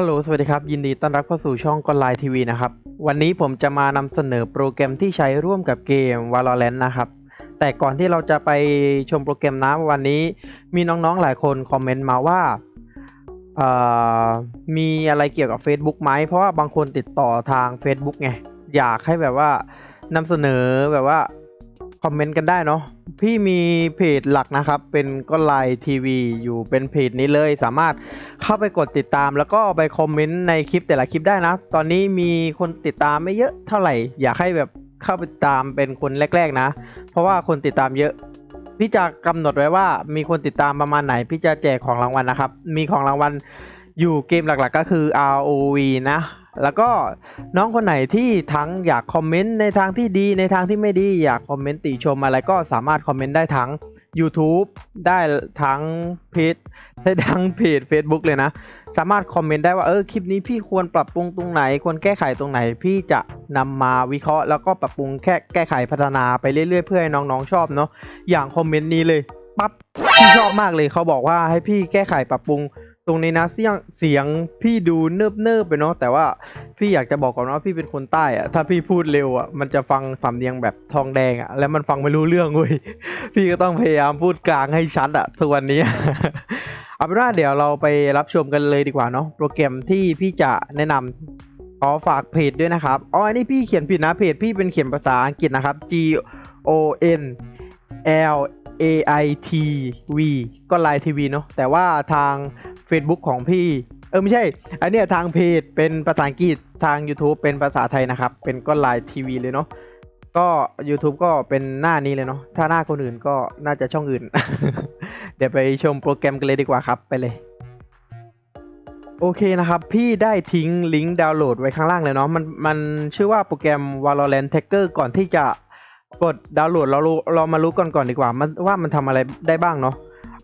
ฮัลโหล สวัสดีครับ ยินดีต้อนรับเข้าสู่ช่องกอนไลน์ทีวีนะครับ วันนี้ผมจะมานำเสนอโปรแกรมที่ใช้ร่วมกับเกม Valorant นะครับ แต่ก่อนที่เราจะไปชมโปรแกรมนะวันนี้ มีน้องๆหลายคนคอมเมนต์มาว่ามีอะไรเกี่ยวกับ Facebook ไหม เพราะว่าบางคนติดต่อทาง Facebook ไง อยากให้แบบว่านำเสนอแบบว่า คอมเมนต์กันได้เนาะพี่มีเพจหลักนะครับ เป็นก็ไลน์ทีวีอยู่เป็นเพจนี้เลยสามารถเข้าไปกดติดตาม แล้วก็ไปคอมเมนต์ในคลิปแต่ละคลิปได้นะ ตอนนี้มีคนติดตามไม่เยอะเท่าไหร่ อยากให้แบบเข้าไปตามเป็นคนแรก ๆนะ เพราะว่าคนติดตามเยอะ พี่จะกำหนดไว้ว่ามีคนติดตามประมาณไหน พี่จะแจกของรางวัลนะครับ มีของรางวัลอยู่เกมหลักๆ ก็คือ ROV นะ แล้วก็น้องคนไหนที่ทั้งอยากคอมเมนต์ในทางที่ดีในทางที่ไม่ดีอยากคอมเมนต์ติชมอะไรก็สามารถคอมเมนต์ได้ทั้ง YouTube ได้ทั้งเพจได้ทั้งเพจ Facebook เลยนะ สามารถคอมเมนต์ได้ว่าเออคลิปนี้พี่ควรปรับปรุงตรงไหน ควรแก้ไขตรงไหน พี่จะนำมาวิเคราะห์ แล้วก็ปรับปรุงแค่แก้ไขพัฒนาไปเรื่อยๆเพื่อให้น้องๆชอบเนาะอย่างคอมเมนต์นี้เลยปั๊บพี่ชอบมากเลยเขาบอกว่าให้พี่แก้ไขปรับปรุง ตรงนี้นะเสียงเสียงพี่ดูเนิบเนิบไปเนาะแต่ว่าพี่อยากจะบอกก่อนว่าพี่เป็นคนใต้อะถ้าพี่พูดเร็วอะมันจะฟังสำเนียงแบบทองแดงอะแล้วมันฟังไม่รู้เรื่องเว้ยพี่ก็ต้องพยายามพูดกลางให้ชัดอะทุกวันนี้เอาเป็นว่าเดี๋ยวเราไปรับชมกันเลยดีกว่าเนาะโปรแกรมที่พี่จะแนะนำขอฝากเพจด้วยนะครับอ๋ออันนี้พี่เขียนผิดนะเพจพี่เป็นเขียนภาษาอังกฤษนะครับ G O N L A I T V ก็ไลน์ทีวีเนาะแต่ว่าทาง Facebook ของพี่ เออไม่ใช่ อันเนี้ยทางเพจเป็นภาษาอังกฤษทาง YouTube เป็นภาษาไทยนะครับ เป็นก็ไลน์ทีวีเลยเนาะก็ YouTube ก็เป็นหน้านี้เลยเนาะถ้าหน้าคนอื่นก็น่าจะช่องอื่น เดี๋ยวไปชมโปรแกรมกันเลยดีกว่าครับไปเลยโอเคนะครับ พี่ได้ทิ้งลิงก์ดาวน์โหลดไว้ข้างล่างเลยเนาะมันมันชื่อว่าโปรแกรม Valorant Tracker ก่อนที่จะกดดาวน์โหลดเราเรามารู้ก่อนก่อนดีกว่ามันว่ามันทำอะไรได้บ้างเนาะ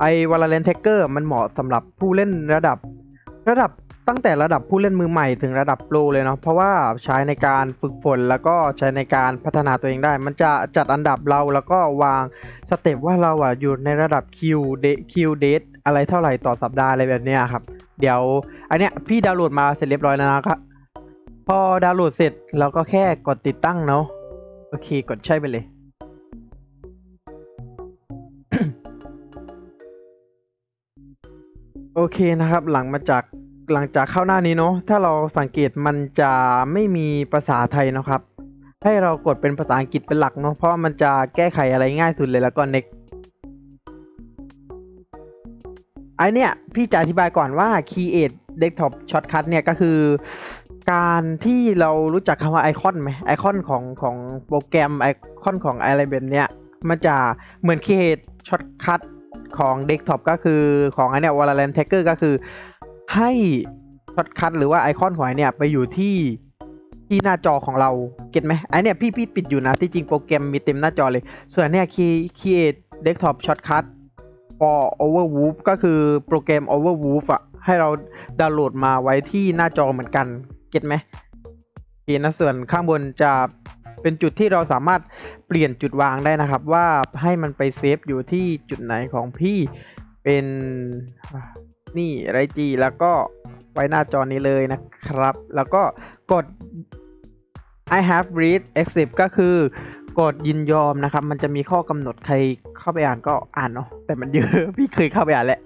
ไอ้ Valorant Tracker มันเหมาะสำหรับผู้เล่นระดับ ระดับตั้งแต่ระดับผู้เล่นมือใหม่ถึงระดับโปรเลยเนาะเพราะว่าใช้ในการฝึกฝนแล้วก็ใช้ในการพัฒนาตัวเองได้ มันจะจัดอันดับเราแล้วก็วางสเต็ปว่าเราอะอยู่ในระดับคิวเดคิวเดทอะไรเท่าไหร่ต่อสัปดาห์อะไรแบบเนี้ยครับ เดี๋ยวอันเนี้ยพี่ดาวน์โหลดมาเสร็จเรียบร้อยแล้วนะครับพอดาวน์โหลดเสร็จเราก็แค่กดติดตั้งเนาะโอเคกดใช่ไปเลย เคนะครับ หลังมาจากหลังจากเข้าหน้านี้เนาะถ้าเราสังเกตมันจะไม่มีภาษาไทยนะครับ ให้เรากดเป็นภาษาอังกฤษเป็นหลักเนาะเพราะมันจะแก้ไขอะไรง่ายสุดเลยแล้วก็ next ไอเนี้ยพี่จะอธิบายก่อนว่า create desktop shortcut เนี่ยก็คือการที่เรารู้จักคำว่าไอคอนไหมไอคอนของของโปรแกรมไอคอนของอะไรแบบเนี้ยมันจะเหมือน create shortcut ของ desktop ก็คือของไอเนี้ย Valorant Tracker ก็คือ ให้ช็อตคัทหรือว่าไอคอนของไอเนี่ยไปอยู่ที่ที่หน้าจอของเรา เก็ตไหมไอเนี่ยพี่พี่ปิดอยู่นะ ที่จริงโปรแกรมมีเต็มหน้าจอเลย ส่วนเนี่ย create desktop shortcut for overwolf ก็คือโปรแกรม overwolf อะให้เราดาวน์โหลดมาไว้ที่หน้าจอเหมือนกัน เก็ตไหมโอเคนะส่วนข้างบนจะ เป็นจุดที่เราสามารถเปลี่ยนจุดวางได้นะครับ ว่าให้มันไปเซฟอยู่ที่จุดไหนของพี่เป็นนี่ไรจีแล้วก็ไว้หน้าจอนี้เลยนะครับ แล้วก็กด I have read accept ก็คือกดยินยอมนะครับ มันจะมีข้อกำหนดใครเข้าไปอ่านก็อ่านเนาะแต่มันเยอะ พี่เคยเข้าไปอ่านแหละ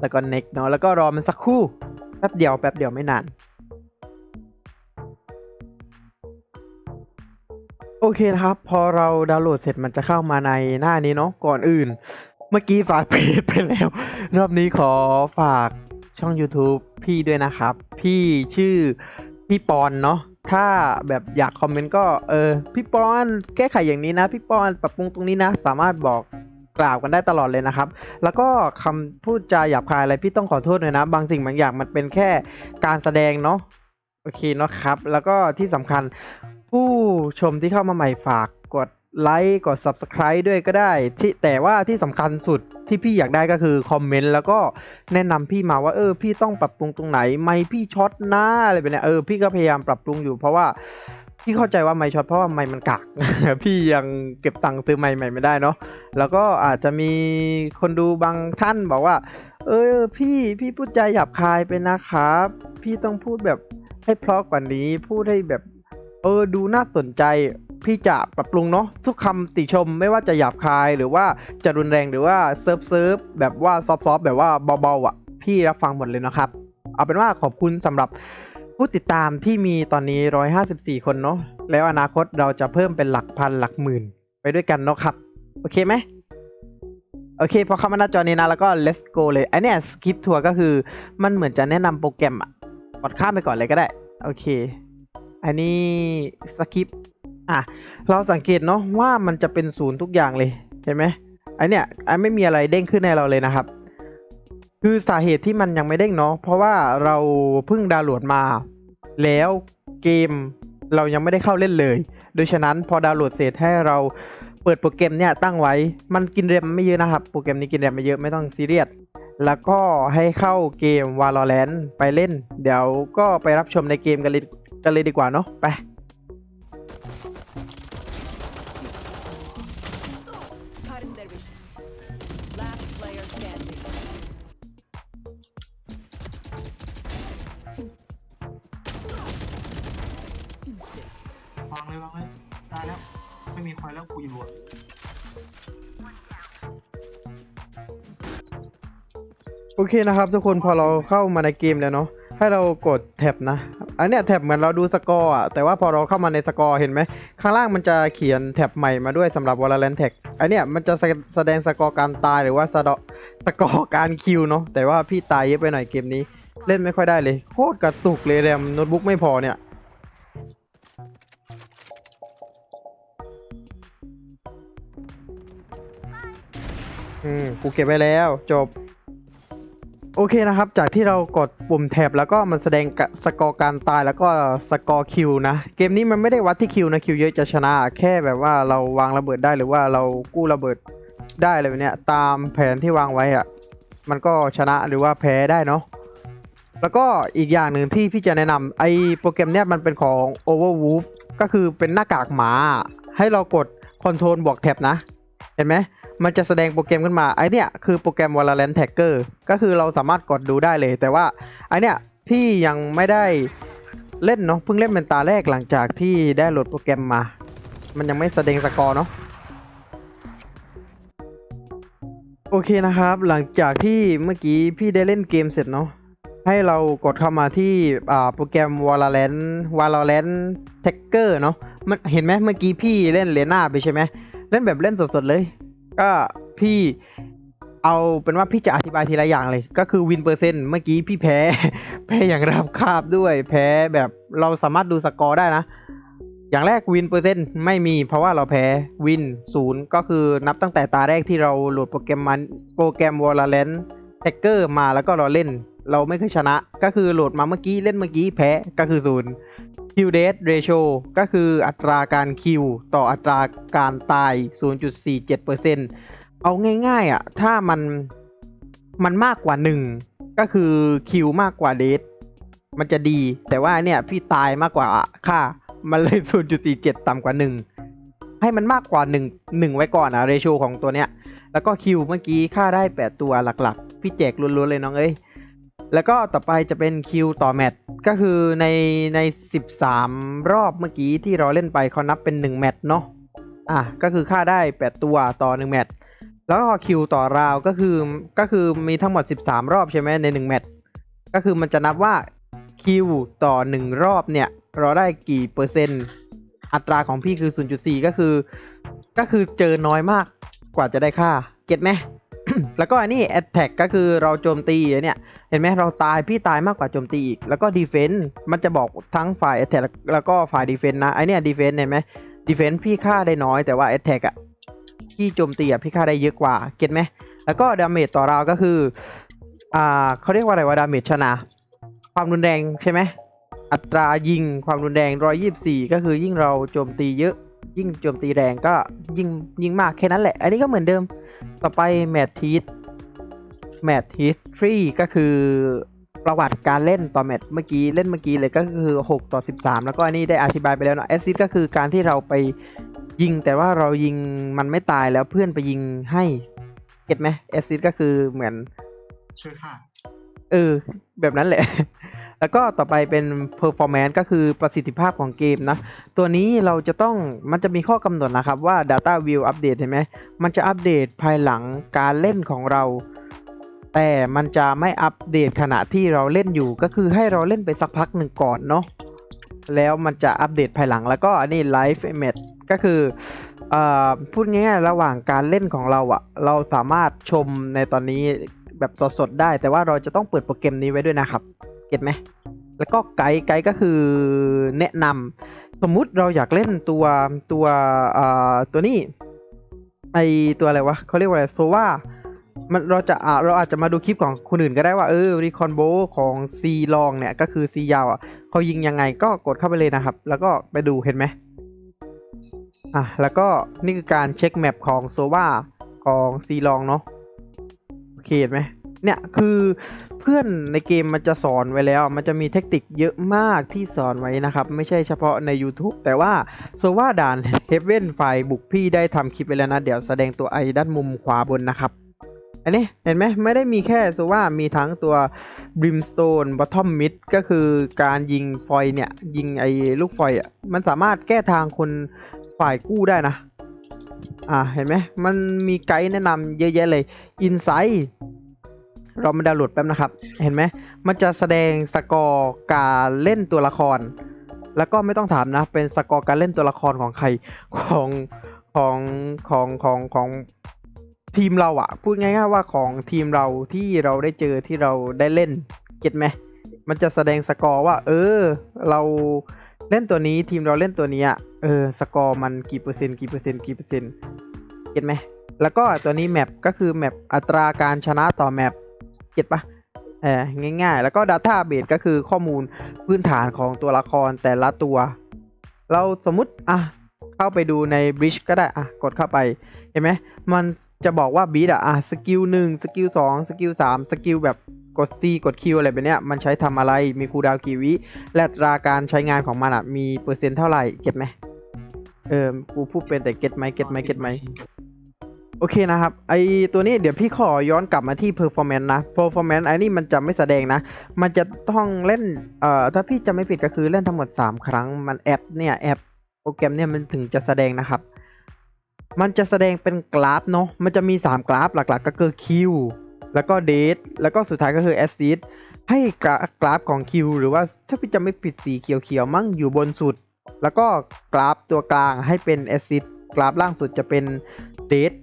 แล้วก็ next เนาะแล้วก็รอมันสักครู่แป๊บเดียวแป๊บเดียวไม่นาน โอเคนะครับ พอเราดาวน์โหลดเสร็จมันจะเข้ามาในหน้านี้เนาะก่อนอื่น เมื่อกี้ฝากเพจไปแล้ว รอบนี้ขอฝากช่อง YouTube พี่ด้วยนะครับ พี่ชื่อพี่ปอนเนาะถ้าแบบอยากคอมเมนต์ก็เออพี่ปอนแก้ไขอย่างนี้นะ พี่ปอนปรับปรุงตรงนี้นะ สามารถบอกกล่าวกันได้ตลอดเลยนะครับ แล้วก็คำพูดจาหยาบคายอะไรพี่ต้องขอโทษเลยนะ บางสิ่งบางอย่างมันเป็นแค่การแสดงเนาะโอเคเนาะครับ แล้วก็ที่สำคัญ ผู้ชมที่เข้ามาใหม่ฝากกดไลค์กด Subscribe ด้วยก็ได้ที่แต่ว่าที่สำคัญสุดที่พี่อยากได้ก็คือคอมเมนต์แล้วก็แนะนำพี่มาว่าเออ พี่ต้องปรับปรุงตรงไหน ไม่พี่ช็อตหน้าอะไรแบบเนี้ยเออพี่ก็พยายามปรับปรุงอยู่เพราะว่าพี่เข้าใจว่าไม่ช็อตเพราะว่าไม่มันกากพี่ยังเก็บตังค์ซื้อไม้ใหม่ไม่ได้เนาะแล้วก็อาจจะมีคนดูบางท่านบอกว่า เออพี่พี่พูดใจหยาบคายไปนะครับ พี่ต้องพูดแบบให้เพราะกว่านี้พูดให้แบบ เออดูน่าสนใจพี่จะปรับปรุงเนาะทุกคำติชมไม่ว่าจะหยาบคายหรือว่าจะรุนแรงหรือว่าเซิร์ฟเซิร์ฟแบบว่าซอฟต์ๆแบบว่าเบาๆอะ พี่รับฟังหมดเลยนะครับ เอาเป็นว่าขอบคุณสำหรับผู้ติดตามที่มีตอนนี้ 154 คนเนาะแล้วอนาคตเราจะเพิ่มเป็นหลักพันหลักหมื่น ไปด้วยกันเนาะครับ โอเคไหมโอเคพอเข้ามาหน้าจอนี้นะ แล้วก็ let's go เลยไอเนี้ย skip tour ก็คือมันเหมือนจะแนะนำโปรแกรมอะกดข้ามไปก่อนเลยก็ได้ โอเค อันนี้ skip อะเราสังเกตเนาะว่ามันจะเป็นศูนย์ทุกอย่างเลยเห็นไหมไอเนี้ยไอไม่มีอะไรเด้งขึ้นในเราเลยนะครับ คือสาเหตุที่มันยังไม่เด้งเนาะเพราะว่าเราเพิ่งดาวน์โหลดมา แล้วเกมเรายังไม่ได้เข้าเล่นเลย โดยฉะนั้นพอดาวน์โหลดเสร็จให้เราเปิดโปรแกรมเนี่ยตั้งไว้ มันกินแรมไม่เยอะนะครับ โปรแกรมนี้กินแรมไม่เยอะไม่ต้องซีเรียส แล้วก็ให้เข้าเกม Valorant ไปเล่น เดี๋ยวก็ไปรับชมในเกมกันเลย กันเลยดีกว่าเนาะไป Cutting their vision. Last player standing. วางเลยวางเลยได้แล้ว ไม่มีควายแล้วกูอยู่อะโอเคนะครับทุกคนพอเราเข้ามาในเกมแล้วเนาะให้เรากดแท็บนะ อันเนี้ยแท็บเหมือนเราดูสกอร์อะแต่ว่าพอเราเข้ามาในสกอร์เห็นไหมข้างล่างมันจะเขียนแท็บใหม่มาด้วยสำหรับ Valorant Tag อันเนี้ยมันจะแสแสดงสกอร์การตายหรือว่าสดาะสกอร์การคิวเนาะแต่ว่าพี่ตายเยอะไปหน่อยเกมนี้ เล่นไม่ค่อยได้เลยโคตรกระตุกเลยแรมโน้ตบุ๊กไม่พอเนี่ยอืมกูเก็บไว้แล้วจบ อเคนะครับ จากที่เรากดปุ่มแท็บแล้วก็มันแสดงสกอร์การตายแล้วก็สกอร์คิวนะ เกมนี้มันไม่ได้วัดที่คิวนะคิวเยอะจะชนะ แค่แบบว่าเราวางระเบิดได้หรือว่าเรากู้ระเบิดได้อะไรแบบเนี้ยตามแผนที่วางไว้อะมันก็ชนะหรือว่าแพ้ได้เนาะแล้วก็อีกอย่างหนึ่งที่พี่จะแนะนำไอโปรแกรมเนี้ยมันเป็นของ Overwolf ก็คือเป็นหน้ากากหมา ให้เรากดคอนโทรลบวกแท็บนะ เห็นไหมมันจะแสดงโปรแกรมขึ้นมาไอเนี้ยคือโปรแกรม Valorant Tagger ก็คือเราสามารถกดดูได้เลย แต่ว่าไอเนี้ยพี่ยังไม่ได้เล่นเนาะเพิ่งเล่นเป็นตาแรกหลังจากที่ได้โหลดโปรแกรมมา มันยังไม่แสดงสกอร์เนาะโอเคนะครับ หลังจากที่เมื่อกี้พี่ได้เล่นเกมเสร็จเนาะให้เรากดเข้ามาที่อ่าโปรแกรม Valorant Valorant Tagger เนาะมันเห็นไหมเมื่อกี้พี่เล่นเลน่าไปใช่ไหม เล่นแบบเล่นสดๆเลย ก็พี่เอาเป็นว่าพี่จะอธิบายทีละอย่างเลย ก็คือวินเปอร์เซ็นต์เมื่อกี้พี่แพ้ แพ้อย่างรับคาบด้วย แพ้แบบเราสามารถดูสกอร์ได้นะ อย่างแรกวินเปอร์เซ็นต์ไม่มีเพราะว่าเราแพ้วินศูนย์ก็คือนับตั้งแต่ตาแรกที่เราโหลดโปรแกรมมันโปรแกรม Valorant Hacker มาแล้วก็เราเล่น เราไม่เคยชนะ ก็คือโหลดมาเมื่อกี้เล่นเมื่อกี้แพ้ก็คือศูนย์ คิวเดทเรโชก็คืออัตราการคิวต่ออัตราการตาย 0.47%เอาง่ายๆอะ ถ้ามันมันมากกว่า 1 ก็คือคิวมากกว่าเดทมันจะดี แต่ว่าเนี่ยพี่ตายมากกว่าค่า มันเลย 0.47 ต่ำกว่า 1 ให้มันมากกว่า 1 1 ไว้ก่อนอะเรโชของตัวเนี้ย แล้วก็คิวเมื่อกี้ค่าได้ 8 ตัวหลักๆ พี่แจกล้วนๆเลยน้องเอ้ย แล้วก็ต่อไปจะเป็นคิวต่อแมตช์ก็คือในใน 13 รอบเมื่อกี้ที่เราเล่นไปเขานับเป็น 1 แมตช์เนาะอะก็คือค่าได้ 8 ตัวต่อ 1 แมตช์แล้วก็คิวต่อราวก็คือก็คือมีทั้งหมด 13 รอบใช่ไหมใน 1 แมตช์ก็คือมันจะนับว่าคิวต่อ 1 รอบเนี่ย เราได้กี่เปอร์เซ็นต์ อัตราของพี่คือ 0.4 ก็คือ ก็คือเจอน้อยมากกว่าจะได้ค่า เก็ตไหม แล้วก็อันนี้ attack ก็คือเราโจมตีเนี่ย เห็นไหมเราตายพี่ตายมากกว่าโจมตีอีก แล้วก็ defense มันจะบอกทั้งฝ่าย attack แล้วก็ฝ่าย defense นะไอเนี่ย defense เห็นไหม defense พี่ฆ่าได้น้อยแต่ว่า attack อะพี่โจมตีอะพี่ฆ่าได้เยอะกว่า เก็ตไหม แล้วก็ damage ต่อเราก็คือ อ่าเขาเรียกว่าอะไรว่า damage ชนะ ความรุนแรงใช่ไหม อัตรายิงความรุนแรง 124 ก็คือยิ่งเราโจมตีเยอะ ยิ่งโจมตีแรงก็ยิ่งยิ่งมากแค่นั้นแหละ อันนี้ก็เหมือนเดิม ต่อไปแมททีสแมทฮิสทรีก็คือประวัติการเล่นต่อแมตช์เมื่อกี้เล่นเมื่อกี้เลยก็คือ 6 ต่อ 13 แล้วก็อันนี้ได้อธิบายไปแล้วเนาะแอซิดก็คือการที่เราไปยิงแต่ว่าเรายิงมันไม่ตายแล้วเพื่อนไปยิงให้เก็ตไหมแอซิดก็คือเหมือนช่วยค่ะเออแบบนั้นแหละ แล้วก็ต่อไปเป็น performance ก็คือประสิทธิภาพของเกมนะ ตัวนี้เราจะต้องมันจะมีข้อกำหนดนะครับว่า data view update เห็นไหมมันจะอัปเดตภายหลังการเล่นของเรา แต่มันจะไม่อัปเดตขณะที่เราเล่นอยู่ ก็คือให้เราเล่นไปสักพักหนึ่งก่อนเนาะแล้วมันจะอัปเดตภายหลังแล้วก็อันนี้ live image ก็คืออพูดง่ายๆระหว่างการเล่นของเราอะเราสามารถชมในตอนนี้แบบสดๆได้ แต่ว่าเราจะต้องเปิดโปรแกรมนี้ไว้ด้วยนะครับ เก็ตไหมแล้วก็ไกด์ไกด์ก็คือแนะนำสมมุติเราอยากเล่นตัวตัวเอ่อตัวนี้ไอตัวอะไรวะเขาเรียกว่าอะไรโซว่ามันเราจะอ่าเราอาจจะมาดูคลิปของคนอื่นก็ได้ว่าเออรีคอนโบของซีลองเนี่ยก็คือซียาวอะเขายิงยังไงก็กดเข้าไปเลยนะครับ แล้วก็ไปดูเห็นไหมอะแล้วก็นี่คือการเช็คแมปของโซว่าของซีลองเนาะโอเคเห็นไหมเนี่ยคือ เพื่อนในเกมมันจะสอนไว้แล้ว มันจะมีเทคนิคเยอะมากที่สอนไว้นะครับ ไม่ใช่เฉพาะใน YouTube แต่ว่าโซว่าด่านเฮเว่นไฟบุกพี่ได้ทำคลิปไปแล้วนะ เดี๋ยวแสดงตัวไอด้านมุมขวาบนนะครับอันนี้เห็นไหมไม่ได้มีแค่โซว่ามีทั้งตัว Brimstone Bottom Mid ก็คือการยิงฟอยเนี่ย ยิงไอ้ลูกฟอยอะมันสามารถแก้ทางคนฝ่ายกู้ได้นะ อ่าเห็นไหมมันมีไกด์แนะนำเยอะแยะเลย Insight เรามาดาวน์โหลดแป๊บนะครับ เห็นไหมมันจะแสดงสกอร์การเล่นตัวละคร แล้วก็ไม่ต้องถามนะ เป็นสกอร์การเล่นตัวละครของใครของของของของของทีมเราอะพูดง่ายๆว่าของทีมเราที่เราได้เจอที่เราได้เล่นเก็ตไหมมันจะแสดงสกอร์ว่า เออ เราเล่นตัวนี้ทีมเราเล่นตัวนี้อะเออสกอร์มันกี่เปอร์เซ็นต์กี่เปอร์เซ็นต์กี่เปอร์เซ็นต์เก็ตไหมแล้วก็ตัวนี้แมปก็คือแมปอัตราการชนะต่อแมป เก็ตปะเออง่ายๆ แล้วก็ Database ก็คือข้อมูลพื้นฐานของตัวละครแต่ละตัว เราสมมุติอะเข้าไปดูใน Bridge ก็ได้อะกดเข้าไป เห็นไหมมันจะบอกว่าบีดอะอะสกิลหนึ่งสกิลสองสกิลสามสกิลแบบกด C กด Q อะไรแบบเนี้ยมันใช้ทำอะไรมีคูดาวกี่วิและตราการใช้งานของมันอะมีเปอร์เซ็นต์เท่าไหร่เก็ตไหมเออกูพูดเป็นแต่เก็ตไหมเก็ตไหมเก็ตไหม โอเคนะครับไอตัวนี้เดี๋ยวพี่ขอย้อนกลับมาที่ performance นะ performance ไอ้นี่มันจะไม่แสดงนะ มันจะต้องเล่นเอ่อถ้าพี่จะไม่ผิดก็คือเล่นทั้งหมด 3 ครั้งมันแอปเนี่ยแอปโปรแกรมเนี่ยมันถึงจะแสดงนะครับ มันจะแสดงเป็นกราฟเนาะมันจะมี 3 กราฟหลักๆ ก็คือ Q แล้วก็ date แล้วก็สุดท้ายก็คือ assist ให้กราฟกราฟของ Q หรือว่าถ้าพี่จะไม่ผิดสีเขียวๆมั่งอยู่บนสุด แล้วก็กราฟตัวกลางให้เป็น assist กราฟล่างสุดจะเป็น date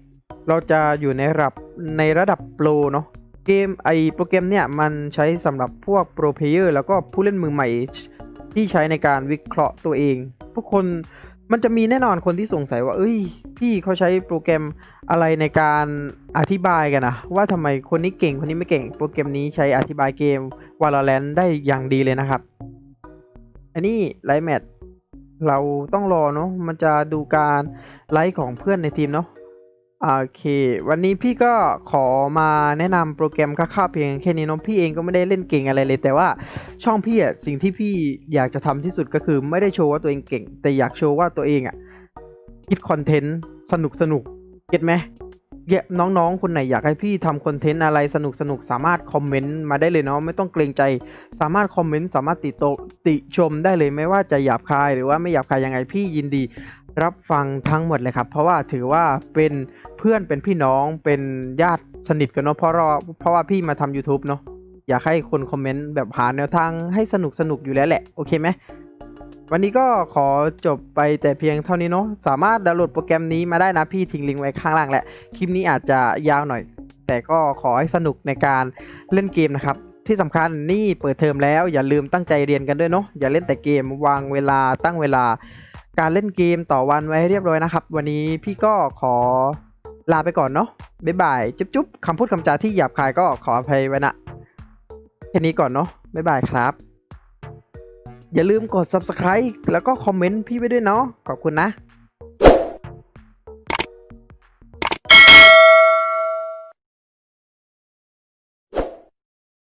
เราจะอยู่ในระดับในระดับโปรเนาะเกมไอโปรแกรมเนี่ยมันใช้สำหรับพวกโปรเพลเยอร์แล้วก็ผู้เล่นมือใหม่ที่ใช้ในการวิเคราะห์ตัวเองทุกคนมันจะมีแน่นอนคนที่สงสัยว่า เอ้ย พี่เขาใช้โปรแกรมอะไรในการอธิบายกันนะว่าทำไมคนนี้เก่งคนนี้ไม่เก่ง โปรแกรมนี้ใช้อธิบายเกม Valorant ได้อย่างดีเลยนะครับ อันนี้ไลฟ์แมทเราต้องรอเนาะมันจะดูการไลฟ์ของเพื่อนในทีมเนาะ โอเค วันนี้พี่ก็ขอมาแนะนำโปรแกรมคร่าวๆเพียงแค่นี้น้องพี่เองก็ไม่ได้เล่นเก่งอะไรเลย แต่ว่าช่องพี่อะสิ่งที่พี่อยากจะทำที่สุดก็คือไม่ได้โชว์ว่าตัวเองเก่ง แต่อยากโชว์ว่าตัวเองอะคิดคอนเทนต์สนุกสนุกเก็ตไหม เยน้องๆ คนไหนอยากให้พี่ทำคอนเทนต์อะไรสนุกสนุกสามารถคอมเมนต์มาได้เลยเนาะไม่ต้องเกรงใจ สามารถคอมเมนต์สามารถติโตติชมได้เลยไม่ว่าจะหยาบคายหรือว่าไม่หยาบคายยังไงพี่ยินดี รับฟังทั้งหมดเลยครับ เพราะว่าถือว่าเป็นเพื่อนเป็นพี่น้องเป็นญาติสนิทกันเนาะเพราะเราเพราะว่าพี่มาทำ YouTube เนาะอยากให้คนคอมเมนต์แบบหาแนวทางให้สนุกสนุกอยู่แล้วแหละโอเคไหม วันนี้ก็ขอจบไปแต่เพียงเท่านี้เนาะสามารถดาวน์โหลดโปรแกรมนี้มาได้นะพี่ทิ้งลิงก์ไว้ข้างล่างแหละคลิปนี้อาจจะยาวหน่อย แต่ก็ขอให้สนุกในการเล่นเกมนะครับที่สำคัญนี่เปิดเทอมแล้วอย่าลืมตั้งใจเรียนกันด้วยเนาะอย่าเล่นแต่เกมวางเวลาตั้งเวลา การเล่นเกมต่อวันไว้ให้เรียบร้อยนะครับ วันนี้พี่ก็ขอลาไปก่อนเนาะบ๊ายบายจุ๊บจุ๊บคำพูดคำจาที่หยาบคายก็ขออภัยไว้นะแค่นี้ก่อนเนาะบ๊ายบายครับ อย่าลืมกด subscribe แล้วก็คอมเมนต์พี่ไว้ด้วยเนาะขอบคุณนะ